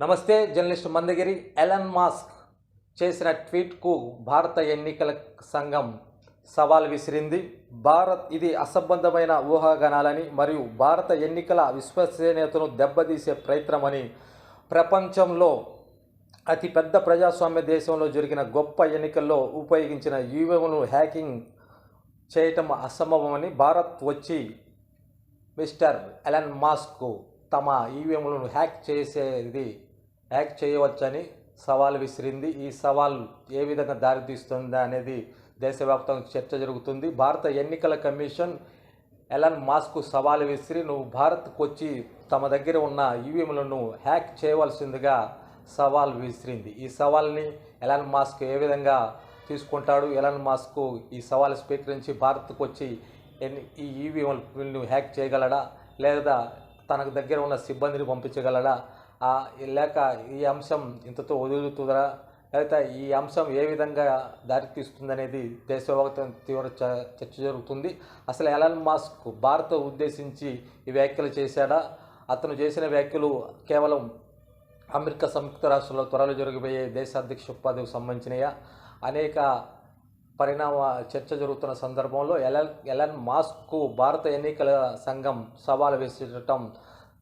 నమస్తే journalist Mandagiri. Elon Musk చేసిన ట్వీట్కు భారత ఎన్నికల సంఘం సవాల్ విసిరింది. భారత్ ఇది అసంబద్ధమైన ఊహాగానాలని మరియు భారత ఎన్నికల విశ్వసనీయతను దెబ్బతీసే ప్రయత్నమని ప్రపంచంలో అతిపెద్ద ప్రజాస్వామ్య దేశంలో జరిగిన గొప్ప ఎన్నికల్లో ఉపయోగించిన ఈవీఎంలను హ్యాకింగ్ చేయటం అసంభవమని భారత్ వచ్చి మిస్టర్ ఎలన్ మాస్క్ తమ ఈవీఎంలను హ్యాక్ చేసేది హ్యాక్ చేయవచ్చని సవాల్ విసిరింది. ఈ సవాల్ ఏ విధంగా దారితీస్తుంది అనేది దేశవ్యాప్తంగా చర్చ జరుగుతుంది. భారత ఎన్నికల కమిషన్ ఎలన్ మాస్క్ సవాల్ విసిరి నువ్వు భారత్కు వచ్చి తమ దగ్గర ఉన్న ఈవీఎంలను హ్యాక్ చేయవలసిందిగా సవాల్ విసిరింది. ఈ సవాల్ని ఎలాన్ మాస్క్ ఏ విధంగా తీసుకుంటాడు? ఎలాన్ మాస్క్ ఈ సవాల్ స్వీకరించి భారత్కు వచ్చి ఎన్ని ఈ ఈవీఎంలను హ్యాక్ చేయగలడా లేదా తనకు దగ్గర ఉన్న సిబ్బందిని పంపించగలడా? లేక ఈ అంశం ఇంతతో వదులుతుందా? లేకపోతే ఈ అంశం ఏ విధంగా దారితీస్తుందనేది దేశవ్యాప్తం తీవ్ర చ- చర్చ జరుగుతుంది. అసలు ఎలాన్ మాస్క్ భారత్ ఉద్దేశించి ఈ వ్యాఖ్యలు చేశాడా? అతను చేసిన వ్యాఖ్యలు కేవలం అమెరికా సంయుక్త రాష్ట్రాల్లో త్వరలో జరగబోయే దేశ అధ్యక్ష పదవికి సంబంధించినయా? అనేక పరిణామ చర్చ జరుగుతున్న సందర్భంలో ఎలన్ ఎలన్ మాస్క్కు భారత ఎన్నికల సంఘం సవాలు విసరటం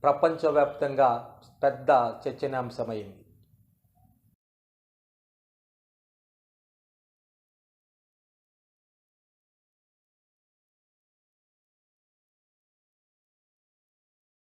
ప్రపంచవ్యాప్తంగా పెద్ద చర్చనీయాంశమైంది.